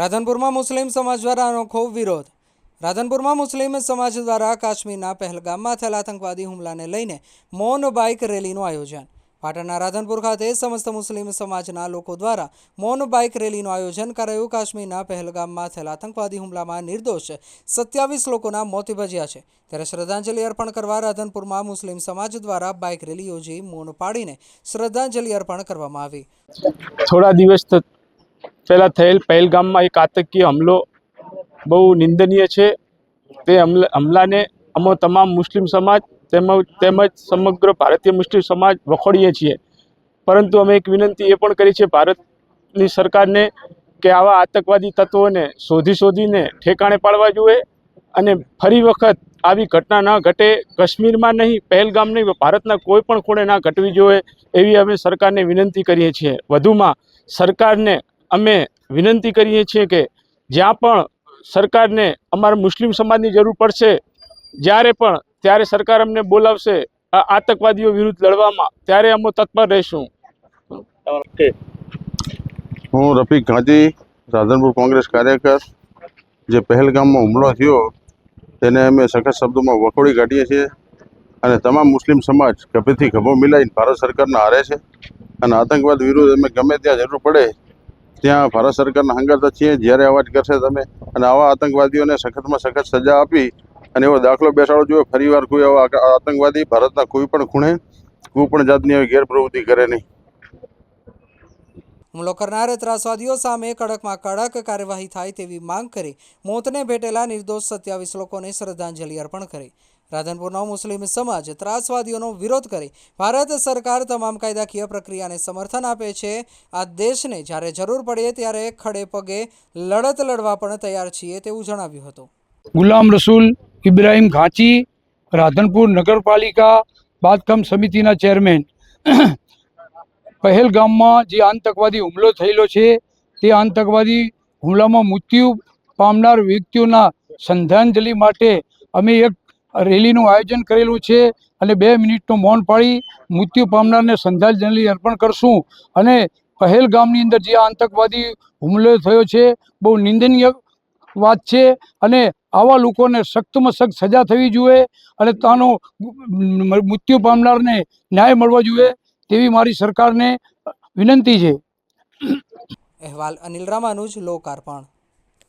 રાધનપુરમાં મુસ્લિમ સમાજ દ્વારા અનોખો વિરોધ. રાધનપુરમાં મુસ્લિમ સમાજ દ્વારા કાશ્મીરના પહેલગામમાં થયેલા આતંકવાદી હુમલાને લઈને મૌન બાઇક રેલીનું આયોજન. પાટણના રાધનપુર ખાતે સમસ્ત મુસ્લિમ સમાજના લોકો દ્વારા મૌન બાઇક રેલીનું આયોજન કરાયું. કાશ્મીરના પહેલગામમાં થયેલા આતંકવાદી હુમલામાં નિર્દોષ સત્યાવીસ લોકોના મોત નિપજ્યા છે. ત્યારે શ્રદ્ધાંજલિ અર્પણ કરવા રાધનપુરમાં મુસ્લિમ સમાજ દ્વારા બાઇક રેલી યોજી મૌન પાડીને શ્રદ્ધાંજલિ અર્પણ કરવામાં આવી. થોડા દિવસ પહેલાં થયેલ પહેલગામમાં એક આતંકીય હુમલો બહુ નિંદનીય છે. તે હમલાને અમે તમામ મુસ્લિમ સમાજ તેમજ તેમજ સમગ્ર ભારતીય મુસ્લિમ સમાજ વખોડીએ છીએ. પરંતુ અમે એક વિનંતી એ પણ કરી છે ભારતની સરકારને કે આવા આતંકવાદી તત્વોને શોધી શોધીને ઠેકાણે પાડવા જોઈએ અને ફરી વખત આવી ઘટના ન ઘટે, કાશ્મીરમાં નહીં, પહેલગામ નહીં, ભારતના કોઈ પણ ખૂણે ના ઘટવી જોઈએ એવી અમે સરકારને વિનંતી કરીએ છીએ. વધુમાં સરકારને અમે વિનંતી કરીએ છીએ કે જ્યાં પણ સરકારને અમારા મુસ્લિમ સમાજની જરૂર પડશે જ્યારે પણ ત્યારે સરકાર અમને બોલાવશે આ આતંકવાદીઓ વિરુદ્ધ લડવામાં ત્યારે અમે તત્પર રહીશું. હું રફીક ગાંધી રાધનપુર કોંગ્રેસ કાર્યકર. જે પહેલગામમાં હુમલો થયો તેને અમે સખત શબ્દોમાં વખોડી કાઢીએ છીએ અને તમામ મુસ્લિમ સમાજ ગભેથી ગભો મિલાઈને ભારત સરકારના હારે છે. અને આતંકવાદ વિરુદ્ધ અમે ગમે ત્યાં જરૂર પડે ત્યાં ભારત સરકારના હંગારતા છીએ જ્યારે અવાજ કરશે તમે અને આવા આતંકવાદીઓને સખતમાં સખત સજા આપી અને એવો દાખલો બેસાડો જોઈએ ફરીવાર કોઈ આવા આતંકવાદી ભારતના કોઈ પણ ખૂણે, કોઈ પણ જાતની એવી ગેરપ્રવૃત્તિ કરે નહીં. હુમલો કરનાર ત્રાસવાદીઓ સામે કડકમાં કડક કાર્યવાહી થાય તેવી માંગ કરી. મોતને ભેટેલા નિર્દોષ સત્યાવીસ લોકોને શ્રદ્ધાંજલિ અર્પણ કરી. રાધનપુરનો મુસ્લિમ સમાજ ત્રાસવાદીઓનો વિરોધ કરી ભારત સરકાર તમામ કાયદાકીય પ્રક્રિયાને સમર્થન આપે છે. આ દેશને જ્યારે જરૂર પડે ત્યારે ખડે પગે લડત લડવા પણ તૈયાર છીએ તેવું જણાવ્યું હતું. ગુલામ રસૂલ ઇબ્રાહિમ ઘાંચી રાધનપુર નગરપાલિકા બાંધકામ સમિતિના ચેરમેન. પહેલગામમાં જે આતંકવાદી હુમલો થયેલો છે તે આતંકવાદી હુમલામાં મૃત્યુ પામનાર વ્યક્તિઓના શ્રદ્ધાંજલિ માટે અમે એક રેલીનું આયોજન કરેલું છે અને બે મિનિટનું મૌન પાડી મૃત્યુ પામનારને શ્રદ્ધાંજલિ અર્પણ કરશું અને પહેલગામની અંદર જે આતંકવાદી હુમલો થયો છે, બહુ નિંદનીય વાત છે અને આવા લોકોને સખ્તમાં સખ્ત સજા થવી જોઈએ અને તાનો મૃત્યુ પામનારને ન્યાય મળવો જોઈએ તેવી મારી સરકારને વિનંતી છે. અહેવાલ અનિલ રામાનુજ, લોકાર્પણ.